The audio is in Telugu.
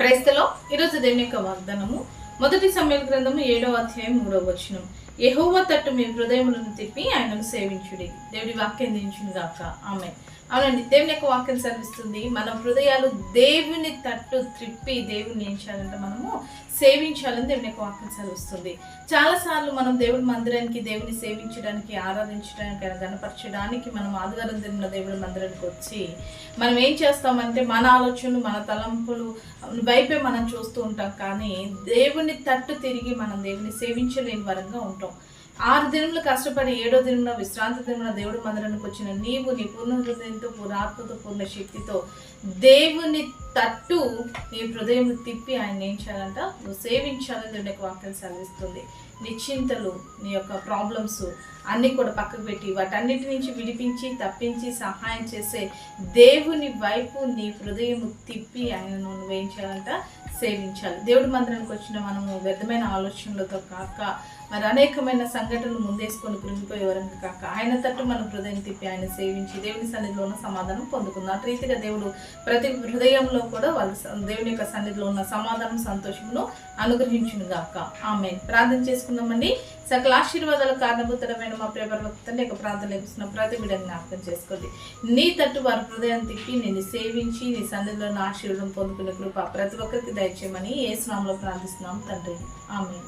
క్రైస్తలో ఈరోజు దేవుని యొక్క వాగ్దానము. మొదటి సమయ గ్రంథము ఏడవ అధ్యాయం మూడవ వచనం. యెహోవా తట్టు మీ హృదయములను తిప్పి ఆయనను సేవించుడి. దేవుడి వాక్యం దించుని గాక. ఆమె అవునండి దేవుని యొక్క వాక్యం సెలవిస్తుంది. మన హృదయాలు దేవుని తట్టు త్రిప్పి దేవుని ఏం చేయాలంటే మనము సేవించాలని దేవుని యొక్క వాక్యం సెలవిస్తుంది. చాలాసార్లు మనం దేవుడి మందిరానికి దేవుని సేవించడానికి ఆరాధించడానికి ఆయన గణపరచడానికి మనం ఆదివారం తిన్న దేవుడి మందిరానికి వచ్చి మనం ఏం చేస్తామంటే మన ఆలోచనలు మన తలంపులు వైపే మనం చూస్తూ ఉంటాం. కానీ దేవుని తట్టు తిరిగి మనం దేవుని సేవించలేని వరంగా ఉంటాం. ఆరు దినములు కష్టపడి ఏడో దినమున విశ్రాంతి దినమున దేవుడి మందిరానికి వచ్చిన నీవు నీ పూర్ణ హృదయంతో పూర్ణ ఆత్మతో పూర్ణ శక్తితో దేవుని తట్టు నీ హృదయం తిప్పి ఆయన ఏం చేయాలంట? నువ్వు సేవించాలని దేవుని యొక్క వాక్యం సెలవిస్తుంది. నీ చింతలు నీ యొక్క ప్రాబ్లమ్స్ అన్నీ కూడా పక్కకు పెట్టి వాటన్నిటి నుంచి విడిపించి తప్పించి సహాయం చేసే దేవుని వైపు నీ హృదయం తిప్పి ఆయనను నువ్వు ఏం చేయాలంట? సేవించాలి. దేవుడి మందిరానికి వచ్చిన మనము వ్యర్థమైన ఆలోచనలతో కాక మరి అనేకమైన సంఘటనలు ముందేసుకొని కృంగిపోయే వరకు కాక ఆయన తట్టు మన హృదయం తిప్పి ఆయన సేవించి దేవుని సన్నిధిలోనూ సమాధానం పొందుకుందాం. అటు రీతిగా దేవుడు ప్రతి హృదయంలో కూడా వాళ్ళ దేవుని యొక్క సన్నిధిలో ఉన్న సమాధానం సంతోషమును అనుగ్రహించును గాక ఆమె ప్రార్థన చేసుకుందామండి. సకల ఆశీర్వాదాల కారణభూతరమైన మా ప్రియపరవక్తండి యొక్క ప్రార్థన లభిస్తున్న ప్రతి బిడ్డని జ్ఞాపకం చేసుకోండి. నీ తట్టు వారి హృదయం తిప్పి నేను సేవించి నీ సన్నిధిలో ఉన్న ఆశీర్వాదం పొందుకునే కృప ప్రతి ఒక్కరికి దయచేయమని ఏ స్నామంలో ప్రార్థిస్తున్నాం తండ్రి. ఆమె